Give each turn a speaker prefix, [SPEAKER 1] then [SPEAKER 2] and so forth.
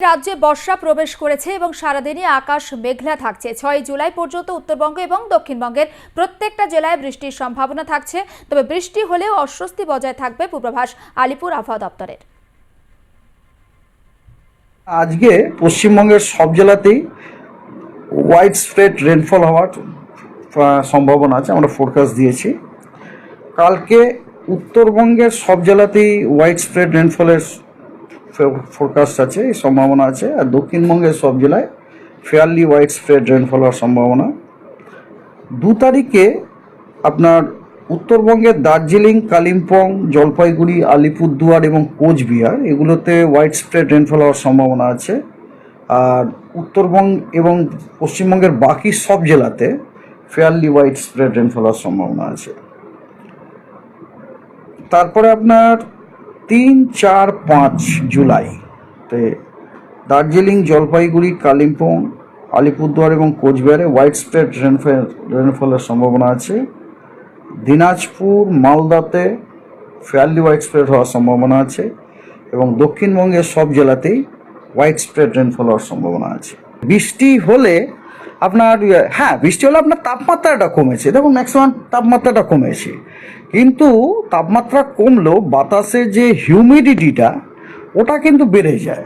[SPEAKER 1] রাজ্যে বর্ষা প্রবেশ করেছে এবং সারাদিনই আকাশ মেঘলা থাকছে। ছয় জুলাই পর্যন্ত উত্তরবঙ্গ এবং দক্ষিণবঙ্গের প্রত্যেকটা জেলায় বৃষ্টির সম্ভাবনা থাকছে। তবে বৃষ্টি হলেও অস্বস্তি বজায় থাকবে পূর্বাভাস আলিপুর আবহাওয়া দপ্তরের।
[SPEAKER 2] আজকে পশ্চিমবঙ্গের সব জেলাতেই ওয়াইড স্প্রেড রেনফল হওয়ার সম্ভাবনা আছে। আমরা ফোরকাস্ট দিয়েছি। কালকে উত্তরবঙ্গের সব জেলাতেই ওয়াইড স্প্রেড রেনফলের ফোরকাস্ট আছে, এই সম্ভাবনা আছে। আর দক্ষিণবঙ্গের সব জেলায় ফেয়ারলি ওয়াইড স্প্রেড রেনফল হওয়ার সম্ভাবনা। দু তারিখে আপনার উত্তরবঙ্গের দার্জিলিং, কালিম্পং, জলপাইগুড়ি, আলিপুরদুয়ার এবং কোচবিহার, এগুলোতে ওয়াইড স্প্রেড রেনফল হওয়ার সম্ভাবনা আছে। আর উত্তরবঙ্গ এবং পশ্চিমবঙ্গের বাকি সব জেলাতে ফেয়ারলি ওয়াইড স্প্রেড রেনফল হওয়ার সম্ভাবনা আছে। তারপরে আপনার তিন, চার, পাঁচ জুলাই। তে দার্জিলিং, জলপাইগুড়ি, কালিম্পং, আলিপুরদুয়ার এবং কোচবিহারে হোয়াইট স্প্রেড রেনফল রেনফলের সম্ভাবনা আছে। দিনাজপুর, মালদাতে ফেয়ারলি হোয়াইট স্প্রেড হওয়ার সম্ভাবনা আছে এবং দক্ষিণবঙ্গের সব জেলাতেই হোয়াইট স্প্রেড রেনফল হওয়ার সম্ভাবনা আছে। বৃষ্টি হলে আপনার হ্যাঁ বৃষ্টি হলে আপনার তাপমাত্রাটা কমেছে। দেখুন ম্যাক্সিমাম তাপমাত্রাটা কমেছে। কিন্তু তাপমাত্রা কমলেও বাতাসে যে হিউমিডিটিটা ওটা কিন্তু বেড়ে যায়।